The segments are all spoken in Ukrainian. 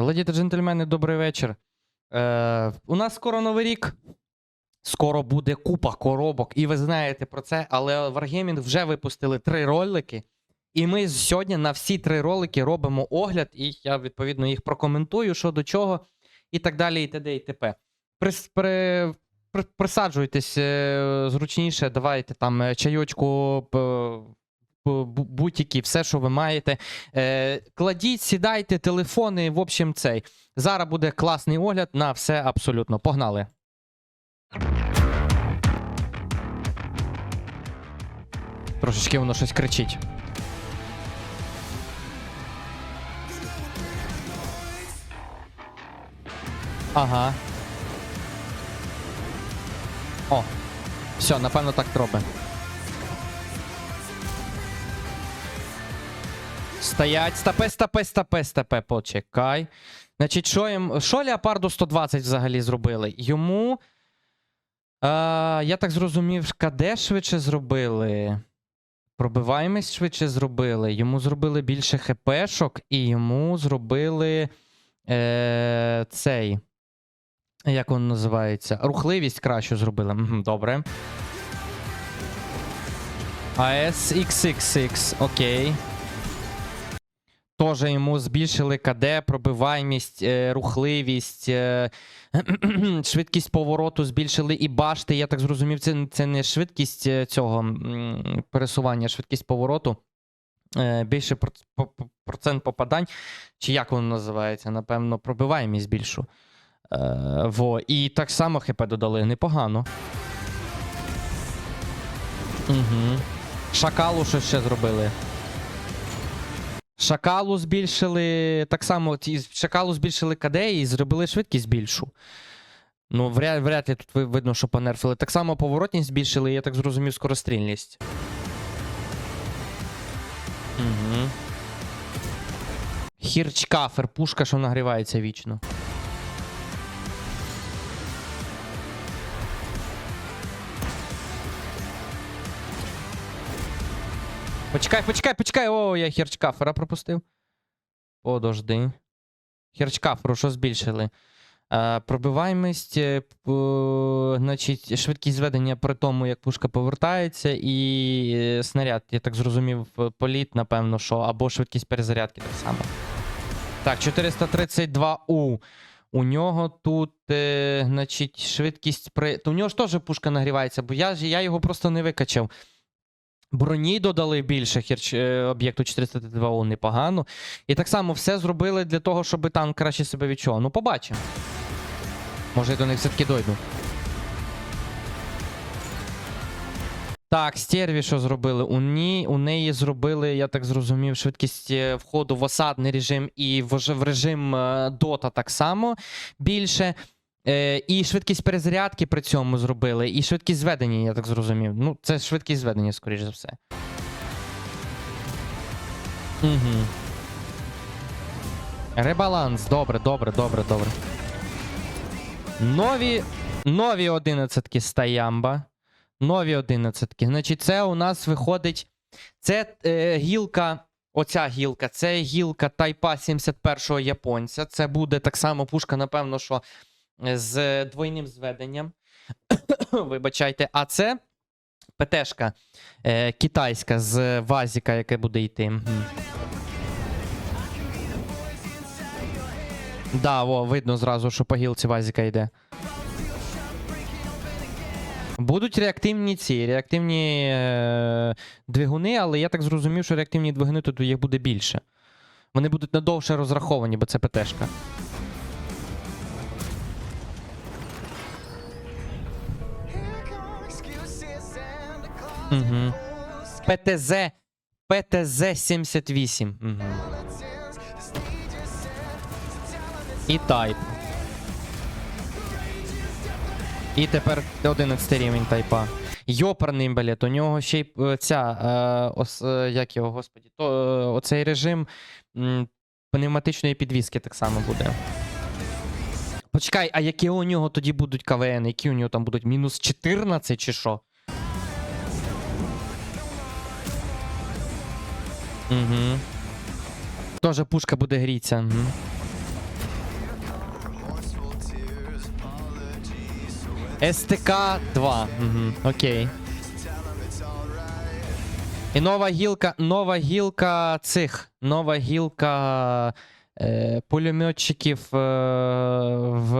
Леді та джентльмени, добрий вечір. Е, у нас скоро новий рік. Скоро буде купа коробок, і ви знаєте про це, але Wargaming вже випустили три ролики. І ми сьогодні на всі три ролики робимо огляд, і я відповідно їх прокоментую, що до чого, і так далі, і т.д. і т.п. Прис, при, при, присаджуйтесь е, зручніше, давайте там е, чайочку, будь-які, все, що ви маєте. Е, кладіть, сідайте, телефони, в общем, цей. Зараз буде класний огляд на все абсолютно. Погнали. Трошечки воно щось кричить. Ага. О. Все, напевно, так робить. Стоять, стопе, стопе, стопе, стопе, почекай. Значить, що їм. Що Леопарду 120 взагалі зробили? Йому. Е, я так зрозумів, КД швидше зробили. Пробиваємість швидше зробили. Йому зробили більше ХПшок, і йому зробили е, цей. Як він називається? Рухливість кращу зробили. Добре. АС XXX, окей. Тоже йому збільшили КД, пробиваємість, е, рухливість, е, швидкість повороту збільшили і башти. Я так зрозумів, це, це не швидкість е, цього пересування, швидкість повороту. Більше процент попадань. Чи як воно називається? Напевно, пробиваємість більшу. Во. І так само ХП додали непогано. Угу. Шакалу що ще зробили. Шакалу збільшили. Так само шакалу збільшили КД і зробили швидкість більшу. Ну, вряд, вряд ли тут видно, що понерфили. Так само поворотність збільшили, і я так зрозумів, скорострільність. Угу. Хірчкафер, пушка, що нагрівається вічно. Почекай, почекай, почекай. О, я херчкафера пропустив. Подожди. Херчкаферу, що збільшили? Е, пробиваємість, е, значить, швидкість зведення при тому, як пушка повертається, і е, снаряд, я так зрозумів, е, політ, напевно, що, або швидкість перезарядки так само. Так, 432У. У нього тут, е, значить, швидкість при. То у нього ж теж пушка нагрівається, бо я, я його просто не викачав. Броні додали більше херч... е, об'єкту 432 непогано. І так само все зробили для того, щоб танк краще себе відчував. Ну, побачимо. Може, я до них все-таки дойду. Так, стерві, що зробили? У, ні, у неї зробили, я так зрозумів, швидкість е, входу в осадний режим і в, в режим е, дота так само більше. Е, і швидкість перезарядки при цьому зробили, і швидкість зведення, я так зрозумів. Ну, це швидкість зведення, скоріш за все. Угу. Ребаланс. Добре, добре, добре, добре. Нові. Нові одинадцятки стаямба. Нові одинадцятки. Значить, це у нас виходить. Це е, гілка. Оця гілка, це гілка Тайпа 71-го японця. Це буде так само пушка, напевно, що з двойним зведенням. Вибачайте, а це ПТшка е, китайська з Вазіка, яке буде йти. Да, о, видно зразу, що по гілці Вазіка йде. Будуть реактивні ці, реактивні е, двигуни, але я так зрозумів, що реактивні двигуни тут їх буде більше. Вони будуть надовше розраховані, бо це ПТшка. Угу. ПТЗ. ПТЗ 78. Угу. І тайп. І тепер 11 рівень тайпа. Йоперний імбалет. У нього ще й е, ця. Е, ос, е, як його, господі, то, е, оцей режим м, пневматичної підвіски так само буде. Почекай, а які у нього тоді будуть КВН? Які у нього там будуть? Мінус 14 чи що? Угу. Тоже пушка буде гріться. Угу. СТК 2. Угу. Окей. І нова гілка. Нова гілка цих. Нова гілка е, пулеметчиків е, в,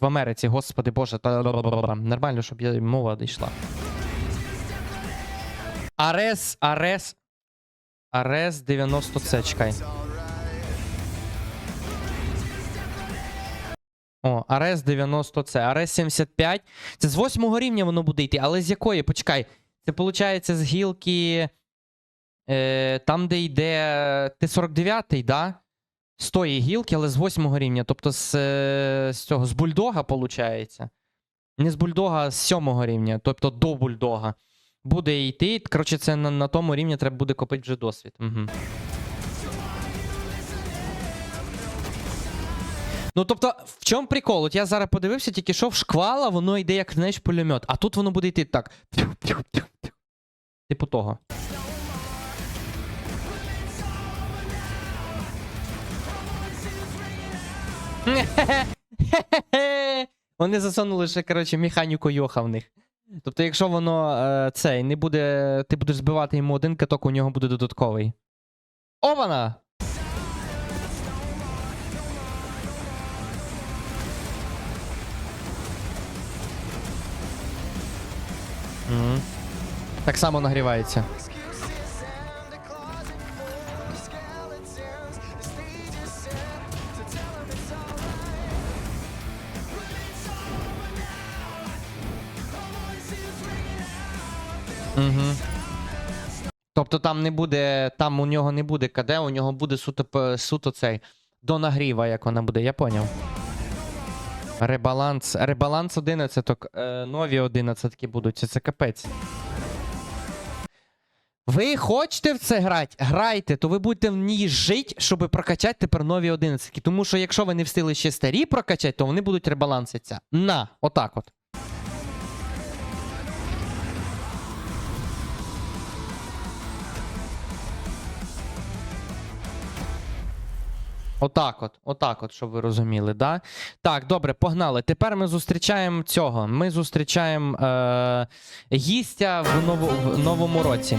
в Америці. Господи Боже, та нормально, щоб я мова дійшла. Арес, Арес. Арес 90 c чекай. О, Арес 90 c Арес 75. Це з восьмого рівня воно буде йти, але з якої? Почекай. Це виходить з гілки. Е, там, де йде Т-49, да? З тої гілки, але з восьмого рівня. Тобто з, е, з цього, з бульдога, виходить. Не з бульдога, а з сьомого рівня, тобто до бульдога. Буде йти. Коротше, це на, на тому рівні треба буде копити вже досвід. Угу. Ну, тобто, в чому прикол? От я зараз подивився, тільки що в шквала воно йде як знаєш, пулемет, а тут воно буде йти так. Типу того. Вони засунули ще, коротше, механіку Йоха в них. Тобто, якщо воно е, цей не буде. Ти будеш збивати йому один каток, у нього буде додатковий. Ована! Мгм. Так само нагрівається. Там не буде, там у нього не буде КД, у нього буде суто, суто цей до нагріва, як вона буде, я поняв. Ребаланс. Ребаланс 11, так, е, нові 11 будуть, це капець. Ви хочете в це грати? Грайте, то ви будете в ній жити, щоб прокачати тепер нові 11. Тому що якщо ви не встигли ще старі прокачати, то вони будуть ребаланситися. На, отак от. Отак от, отак от, щоб ви розуміли, да? Так, добре, погнали. Тепер ми зустрічаємо цього. Ми зустрічаємо е, гістя в, ново, в новому році.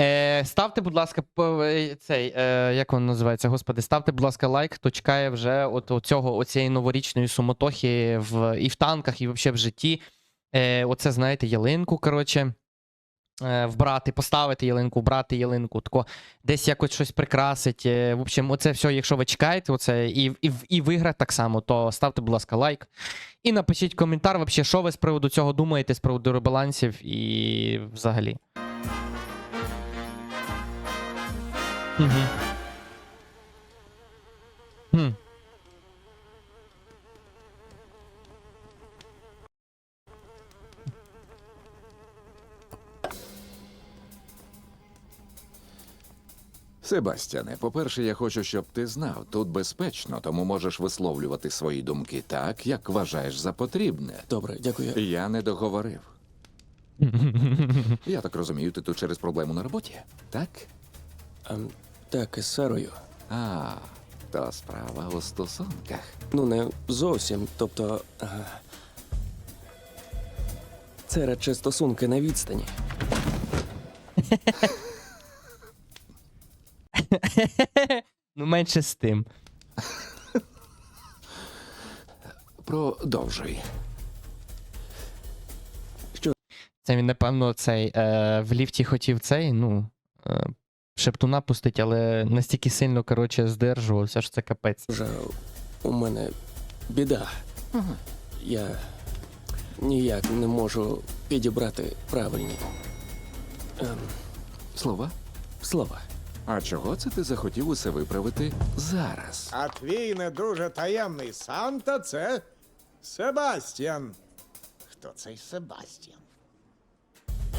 Е, ставте, будь ласка, е, цей, е, як він називається, господи, ставте, будь ласка, лайк, хто чекає вже от оцього, оцієї новорічної суматохи в, і в танках, і взагалі в житті. Е, оце, знаєте, ялинку, коротше вбрати, поставити ялинку, вбрати ялинку, тако десь якось щось прикрасить. е, В общем, оце все, якщо ви чекаєте, оце і, і, і виграти так само, то ставте, будь ласка, лайк. І напишіть коментар, вообще, що ви з приводу цього думаєте, з приводу ребалансів і взагалі. Угу. Себастьяне, по-перше, я хочу, щоб ти знав, тут безпечно, тому можеш висловлювати свої думки так, як вважаєш за потрібне. Добре, дякую. Я не договорив. Я так розумію, ти тут через проблему на роботі, так? Ем, так, із Сарою. А, то справа у стосунках. Ну, не зовсім. Тобто. е, Це радше стосунки на відстані. ну, менше з тим. Продовжуй. Це він, напевно, цей е, в ліфті хотів цей, ну. Е, шептуна пустить, але настільки сильно, коротше, здержувався, що це капець. Вже у мене біда. Ага. Я ніяк не можу підібрати правильні ем, Слова? слова. А чого це ти захотів усе виправити зараз? А твій не дуже таємний Санта це Себастьян. Хто цей Себастьян?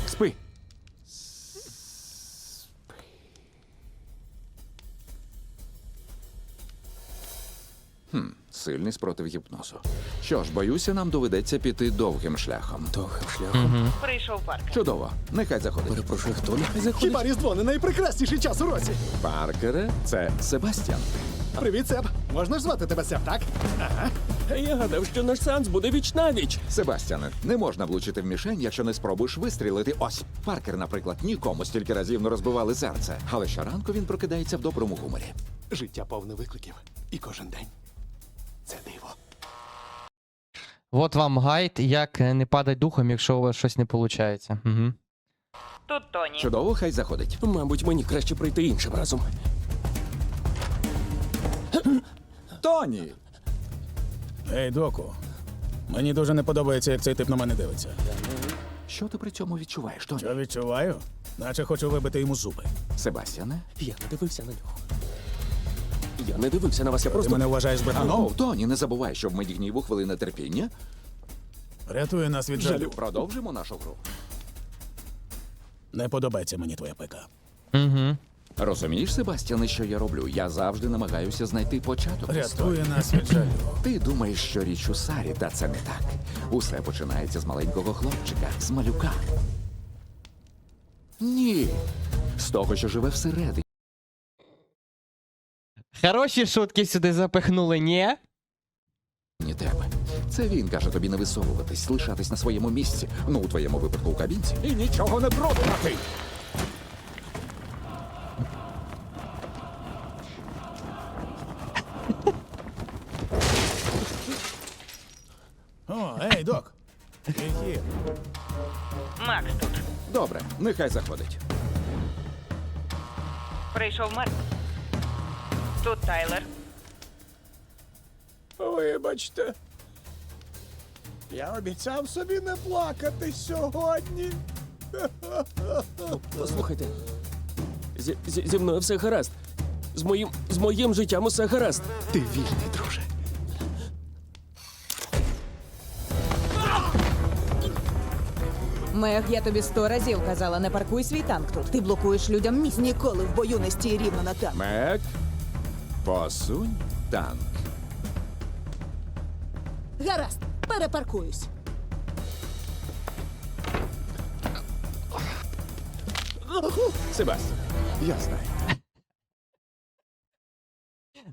Спи. Хм. Сильний спротив гіпнозу. Що ж, боюся, нам доведеться піти довгим шляхом. Довгим шляхом. Прийшов парк. Чудово, нехай заходить. Перепрошую, хто нехай заходить? Хіба Різдво не найпрекрасніший час у році? Паркере, це Себастьян. Привіт, Себ. Можна ж звати тебе Себ, так? Я гадав, що наш сеанс буде віч навіч. Себастьяне, не можна влучити в мішень, якщо не спробуєш вистрілити. Ось Паркер, наприклад, нікому стільки разів не розбивали серце. Але щоранку він прокидається в доброму гуморі. Життя повне викликів. І кожен день. Це диво. От вам гайд, як не падать духом, якщо у вас щось не виходить. Угу. Тут Тоні. Чудово, хай заходить. Мабуть, мені краще прийти іншим разом. Тоні! Ей, доку. Мені дуже не подобається, як цей тип на мене дивиться. Що ти при цьому відчуваєш, Тоні? Що відчуваю? Наче хочу вибити йому зуби. Себастьяне? Я не дивився на нього. Я не дивився на вас, я Ти просто. мене вважаєш братаном? Ану, Тоні, не забувай, що в мені гніву хвилина терпіння. Рятує нас від жалю. Продовжимо нашу гру. Не подобається мені твоя пика. Угу. Розумієш, Себастьяне, що я роблю? Я завжди намагаюся знайти початок. історії. Рятує нас від жалю. Ти думаєш, що річ у Сарі, та це не так. Усе починається з маленького хлопчика, з малюка. Ні. З того, що живе всередині. Хороші шутки сюди запихнули, ні? тебе. Це він каже тобі не висовуватись, лишатись на своєму місці. Ну, у твоєму випадку у кабінці. І нічого не пробувати. О, ей, док. Ехі. Макс тут. Добре, нехай заходить. Прийшов Марк. Тут Тайлер. Вибачте. Я обіцяв собі не плакати сьогодні. Послухайте. Зі, зі, зі мною все гаразд. З моїм, з моїм життям усе гаразд. Ти вільний, друже. Мег, я тобі сто разів казала, не паркуй свій танк тут. Ти блокуєш людям місць. Ніколи в бою не стій рівно на танк. Мек, посунь танк. Гаразд, перепаркуюсь. Себастьян, я знаю.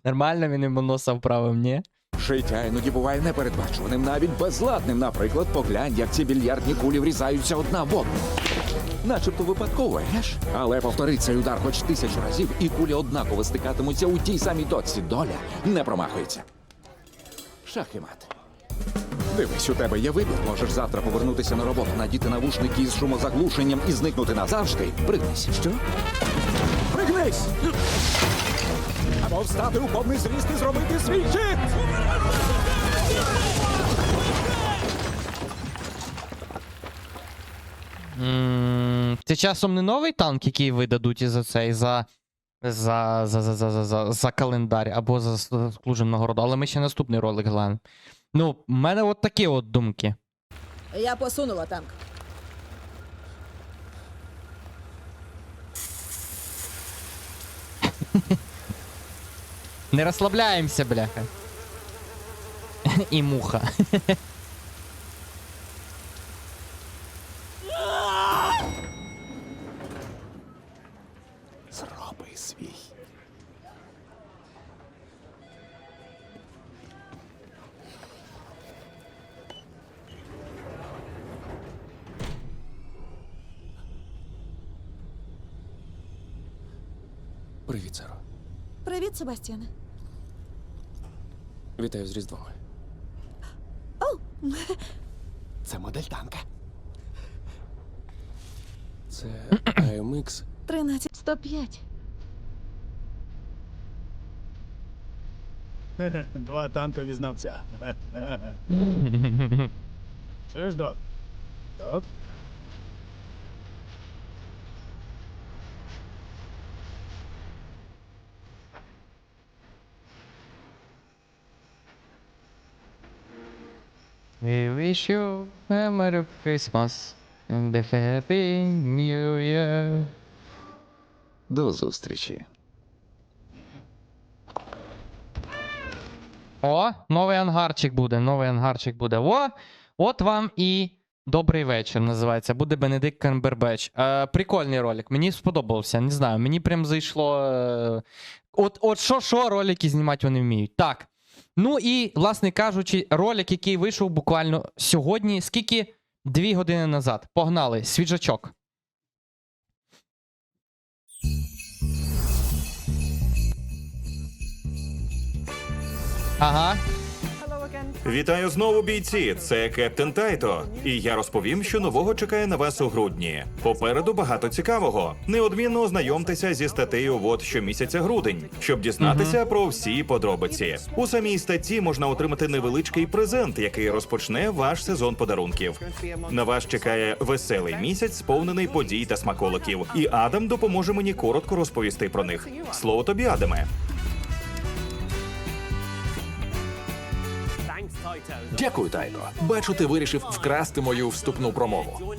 Нормально він йому носа вправив, ні? Життя іноді буває непередбачуваним, навіть безладним. Наприклад, поглянь, як ці більярдні кулі врізаються одна в одну. Начебто випадково, геш? Але повтори цей удар хоч тисячу разів, і кулі однаково стикатимуться у тій самій точці. Доля не промахується. Шах і мат. Дивись, у тебе є вибір. Можеш завтра повернутися на роботу, надіти навушники із шумозаглушенням і зникнути назавжди. Пригнись. Що? Пригнись! Або встати у повний зріст і зробити свій хід! Це часом не новий танк, який видадуть за цей, за. За, за, за, за, за, за, за календар або за заслужену нагороду, але ми ще наступний ролик глянемо. Ну, в мене от такі от думки. Я посунула танк. Не розслабляємося, бляха. І муха. Зроби свій. Привіт, Саро. Привіт, Себастьяне. Вітаю з Різдвом. Це модель танка. Це AMX 13 105. Два танкові знавця. Ж док. Док? Wish you a Merry Christmas and a Happy New Year. До зустрічі. О, новий ангарчик буде, новий ангарчик буде. О, от вам і добрий вечір називається. Буде Бенедикт Камбербеч. Е, прикольний ролик. Мені сподобався. Не знаю, мені прям зайшло. Е, от, от що, що ролики знімати вони вміють. Так. Ну і, власне кажучи, ролик, який вийшов буквально сьогодні, скільки? Дві години назад. Погнали, свіжачок. Ага. Вітаю знову, бійці. Це Кептен Тайто. І я розповім, що нового чекає на вас у грудні. Попереду багато цікавого. Неодмінно ознайомтеся зі статтею ВОД щомісяця грудень, щоб дізнатися про всі подробиці. У самій статті можна отримати невеличкий презент, який розпочне ваш сезон подарунків. На вас чекає веселий місяць, сповнений подій та смаколиків. І Адам допоможе мені коротко розповісти про них. Слово тобі, Адаме. Дякую, Тайто. Бачу, ти вирішив вкрасти мою вступну промову.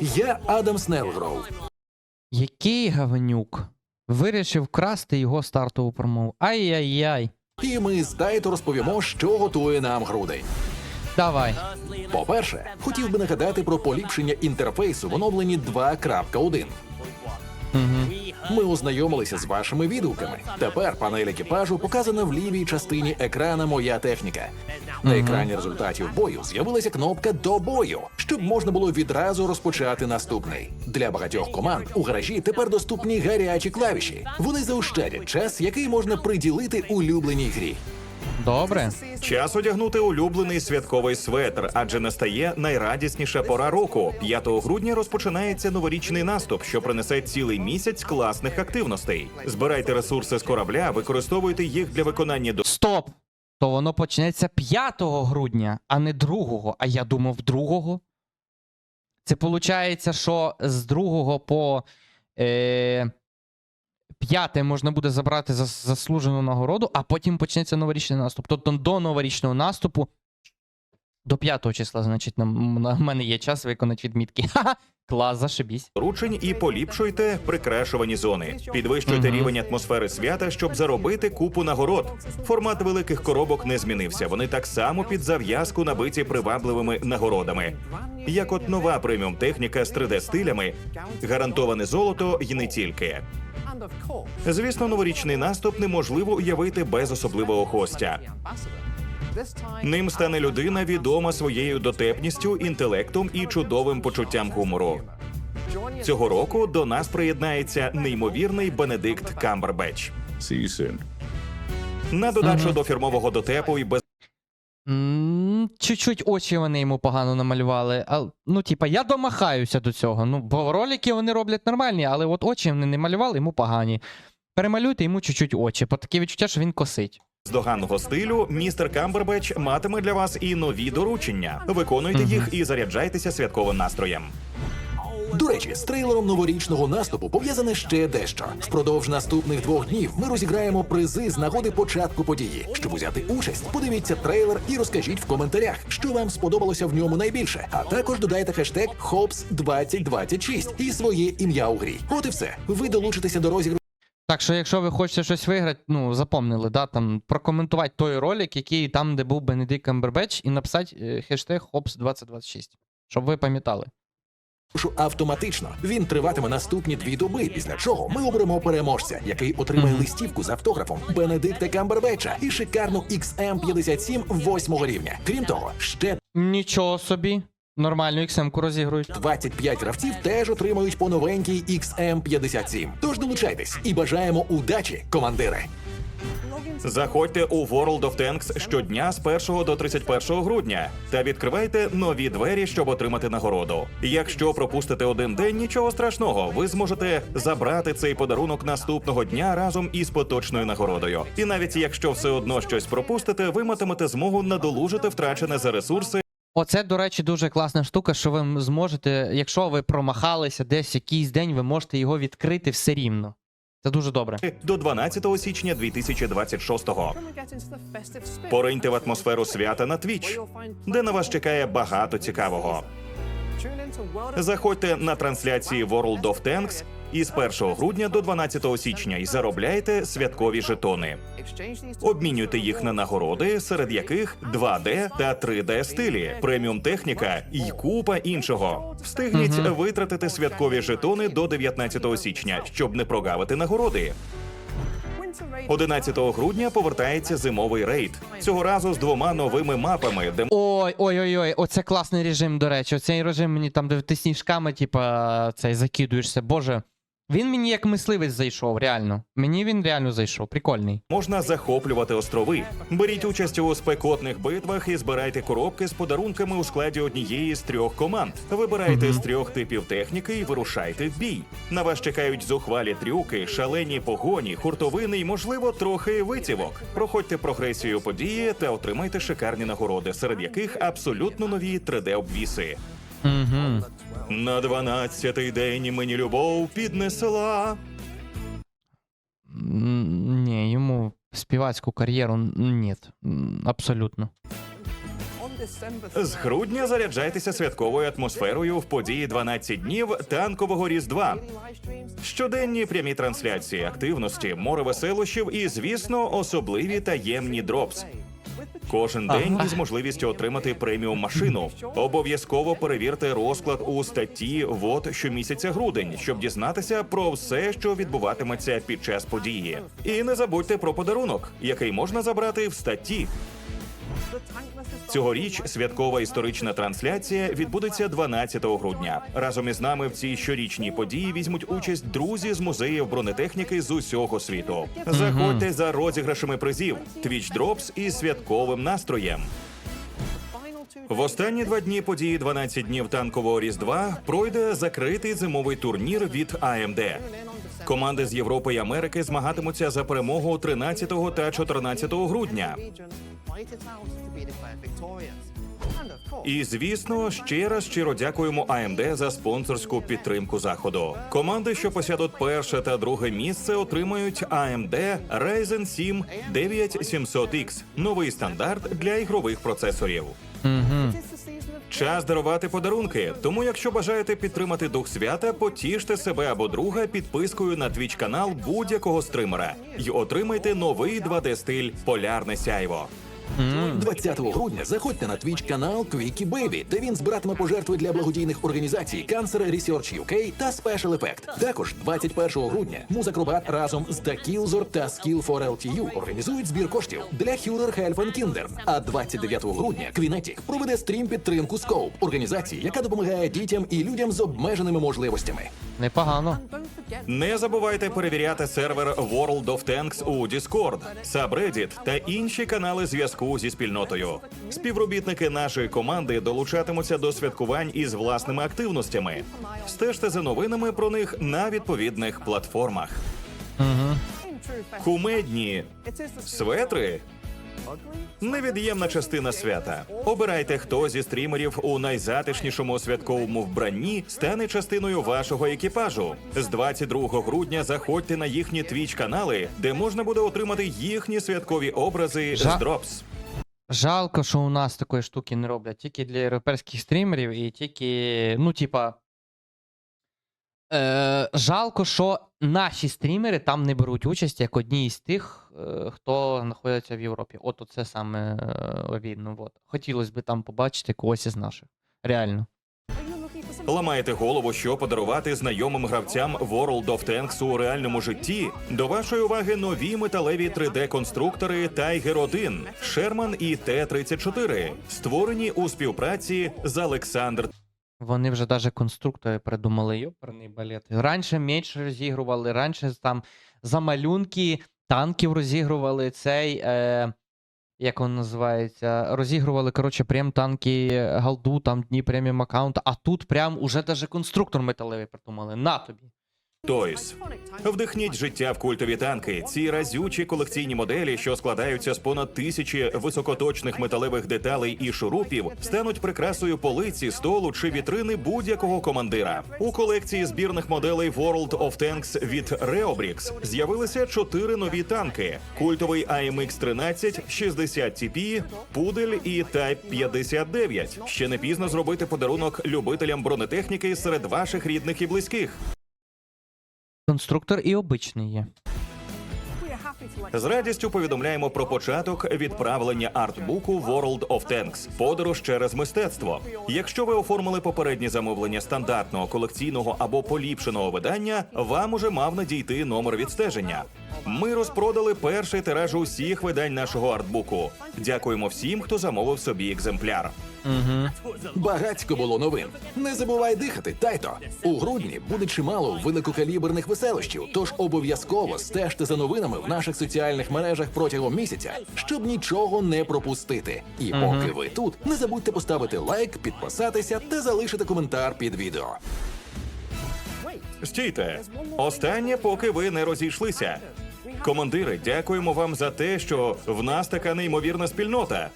Я Адам Снелгроув. Який гаванюк. Вирішив красти його стартову промову. Ай-яй-яй. І ми з Тайто розповімо, що готує нам грудень. Давай. По-перше, хотів би нагадати про поліпшення інтерфейсу в оновленні 2.1. Ми ознайомилися з вашими відгуками. Тепер панель екіпажу показана в лівій частині екрана Моя техніка. На екрані результатів бою з'явилася кнопка до бою, щоб можна було відразу розпочати наступний. Для багатьох команд у гаражі тепер доступні гарячі клавіші. Вони заощадять час, який можна приділити улюбленій грі. Добре. Час одягнути улюблений святковий светр, адже настає найрадісніша пора року. 5 грудня розпочинається новорічний наступ, що принесе цілий місяць класних активностей. Збирайте ресурси з корабля, використовуйте їх для виконання до. Стоп! То воно почнеться 5 грудня, а не 2. А я думав 2. Це виходить, що з 2 по е, 5 можна буде забрати зас- заслужену нагороду, а потім почнеться новорічний наступ. Тобто до новорічного наступу. До 5 числа, значить, на, на мене є час виконати відмітки. Ха-ха! Клас, зашибісь. Доручень і поліпшуйте прикрашувані зони. Підвищуйте Мгм. рівень атмосфери свята, щоб заробити купу нагород. Формат великих коробок не змінився. Вони так само під зав'язку набиті привабливими нагородами. Як от нова преміум техніка з 3D-стилями, гарантоване золото і не тільки. Звісно, новорічний наступ неможливо уявити без особливого гостя. Ним стане людина, відома своєю дотепністю, інтелектом і чудовим почуттям гумору. Цього року до нас приєднається неймовірний Бенедикт Камбербеч. На додачу до фірмового дотепу і без Чуть-чуть очі вони йому погано намалювали. А, ну, типа, я домахаюся до цього. Ну, бо ролики вони роблять нормальні, але от очі вони не малювали, йому погані. Перемалюйте йому чуть-чуть очі, бо таке відчуття, що він косить. З доганного стилю містер Камбербеч матиме для вас і нові доручення. Виконуйте їх і заряджайтеся святковим настроєм. До речі, з трейлером новорічного наступу пов'язане ще дещо. Впродовж наступних двох днів ми розіграємо призи з нагоди початку події. Щоб узяти участь, подивіться трейлер і розкажіть в коментарях, що вам сподобалося в ньому найбільше. А також додайте хештег HOPS 2026 і своє ім'я у грі. От і все. Ви долучитеся до розіграшу Так що, якщо ви хочете щось виграти, ну, запомнили, да, там, прокоментувати той ролик, який там, де був Бенедикт Камбербеч, і написати е, хештег HOPS2026. Щоб ви пам'ятали. Автоматично. Він триватиме наступні дві доби, після чого ми оберемо переможця, який отримає листівку з автографом Бенедикта Камбербеча і шикарну XM57 восьмого рівня. Крім того, ще Нічого собі. Нормальну XM-ку розігрують. 25 гравців теж отримають по новенькій XM57. Тож долучайтесь і бажаємо удачі, командири! Заходьте у World of Tanks щодня з 1 до 31 грудня та відкривайте нові двері, щоб отримати нагороду. Якщо пропустите один день, нічого страшного, ви зможете забрати цей подарунок наступного дня разом із поточною нагородою. І навіть якщо все одно щось пропустите, ви матимете змогу надолужити втрачене за ресурси Оце, до речі, дуже класна штука, що ви зможете, якщо ви промахалися десь якийсь день, ви можете його відкрити все рівно. Це дуже добре. до 12 січня 2026-го. Пориньте в атмосферу свята на Twitch, де на вас чекає багато цікавого. Заходьте на трансляції World of Tanks із 1 грудня до 12 січня і заробляйте святкові жетони. Обмінюйте їх на нагороди, серед яких 2D та 3D стилі, преміум техніка і купа іншого. Встигніть витратити святкові жетони до 19 січня, щоб не прогавити нагороди. 11 грудня повертається зимовий рейд. Цього разу з двома новими мапами, де Ой, ой, ой, ой, оце класний режим, до речі. Оцей режим мені там, де ти сніжками, типа, цей закидуєшся. Боже. Він мені як мисливець зайшов, реально. Мені він реально зайшов. Прикольний. можна захоплювати острови. Беріть участь у спекотних битвах і збирайте коробки з подарунками у складі однієї з трьох команд. Вибирайте з трьох типів техніки і вирушайте в бій. На вас чекають зухвалі трюки, шалені погоні, хуртовини і, можливо, трохи витівок. Проходьте прогресію події та отримайте шикарні нагороди, серед яких абсолютно нові 3D-обвіси. Угу. На дванадцятий день мені любов піднесла. Ні, йому співацьку кар'єру ні. Абсолютно. З грудня заряджайтеся святковою атмосферою в події 12 днів танкового різдва. Щоденні прямі трансляції активності, море веселощів і, звісно, особливі таємні дропс. Кожен день із можливістю отримати преміум машину. Обов'язково перевірте розклад у статті ВОД щомісяця грудень, щоб дізнатися про все, що відбуватиметься під час події. І не забудьте про подарунок, який можна забрати в статті. Цьогоріч святкова історична трансляція відбудеться 12 грудня. Разом із нами в цій щорічній події візьмуть участь друзі з музеїв бронетехніки з усього світу. Заходьте за розіграшами призів, Twitch Drops із святковим настроєм. В останні два дні події 12 днів танкового різдва пройде закритий зимовий турнір від AMD. Команди з Європи і Америки змагатимуться за перемогу 13 та 14 грудня. І звісно, ще раз щиро дякуємо AMD за спонсорську підтримку заходу. Команди, що посядуть перше та друге місце, отримають AMD Ryzen 7 9700X – новий стандарт для ігрових процесорів. Угу. Час дарувати подарунки. Тому, якщо бажаєте підтримати дух свята, потіште себе або друга підпискою на твіч канал будь-якого стримера і отримайте новий 2D стиль Полярне сяйво. 20 грудня заходьте на твіч канал Quickie Baby, де він збиратиме пожертви для благодійних організацій Cancer Research UK та Special Effect. Також 21 грудня музакробат разом з The Killzor та Skill for LTU організують збір коштів для Hewler Health and Kinder. А 29 грудня Quinetiq проведе стрім підтримку Scope, організації, яка допомагає дітям і людям з обмеженими можливостями. Непогано. Не забувайте перевіряти сервер World of Tanks у Discord, Subreddit та інші канали зв'язку зі спільнотою. Співробітники нашої команди долучатимуться до святкувань із власними активностями. Стежте за новинами про них на відповідних платформах. Кумедні светри. Невід'ємна частина свята. Обирайте, хто зі стрімерів у найзатишнішому святковому вбранні стане частиною вашого екіпажу. З 22 грудня заходьте на їхні твіч канали, де можна буде отримати їхні святкові образи з дропс. Жалко, що у нас такої штуки не роблять. Тільки для європейських стрімерів і тільки, ну, типа. Е, жалко, що наші стрімери там не беруть участь як одні із тих, е, хто знаходиться в Європі. От оце саме е, обідно. От. Хотілося б там побачити когось із наших. Реально. Ламаєте голову, що подарувати знайомим гравцям World of Tanks у реальному житті. До вашої уваги нові металеві 3D-конструктори Tiger 1, Sherman і Т-34, створені у співпраці з Олександр Вони вже навіть конструктори придумали йоперний балет. Раніше меч розігрували, раніше там за малюнки танків розігрували цей. Е, як він називається? Розігрували, коротше, прям танки Галду, там дні преміум аккаунт, а тут прям уже даже конструктор металевий придумали. На тобі. Toys. Вдихніть життя в культові танки. Ці разючі колекційні моделі, що складаються з понад тисячі високоточних металевих деталей і шурупів, стануть прикрасою полиці, столу чи вітрини будь-якого командира. У колекції збірних моделей World of Tanks від Reobrix з'явилися чотири нові танки: культовий AMX 13, 60 TP, Пудель і Type 59. Ще не пізно зробити подарунок любителям бронетехніки серед ваших рідних і близьких. Конструктор і обичний є. З радістю повідомляємо про початок відправлення артбуку World of Tanks – подорож через мистецтво. Якщо ви оформили попереднє замовлення стандартного колекційного або поліпшеного видання, вам уже мав надійти номер відстеження. Ми розпродали перший тираж усіх видань нашого артбуку. Дякуємо всім, хто замовив собі екземпляр. Багацько було новин. Не забувай дихати, тайто. У грудні буде чимало великокаліберних веселощів, тож обов'язково стежте за новинами в наших соціальних мережах протягом місяця, щоб нічого не пропустити. І поки ви тут, не забудьте поставити лайк, підписатися та залишити коментар під відео. Стійте. Останнє, поки ви не розійшлися. Командири, дякуємо вам за те, що в нас така неймовірна спільнота.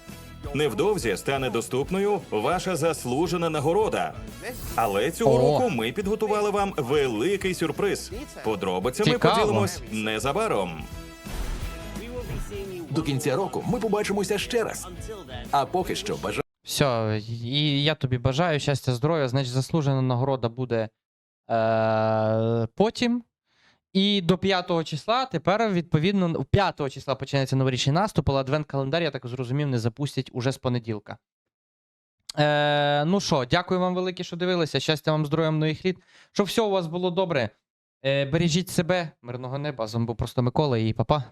Невдовзі стане доступною ваша заслужена нагорода. Але цього О. року ми підготували вам великий сюрприз. Подробицями Цікаво. поділимось незабаром. До кінця року ми побачимося ще раз. А поки що бажаю. Все, і я тобі бажаю щастя, здоров'я. Значить, заслужена нагорода буде е- потім. І до 5 числа тепер, відповідно, 5 числа починається новорічний наступ, але адвент-календар, я так зрозумів, не запустять уже з понеділка. Е, ну що, дякую вам велике, що дивилися. Щастя вам, здоров'я, многих літ. Щоб все у вас було добре. Е, бережіть себе, мирного неба. З вами був просто Микола і папа.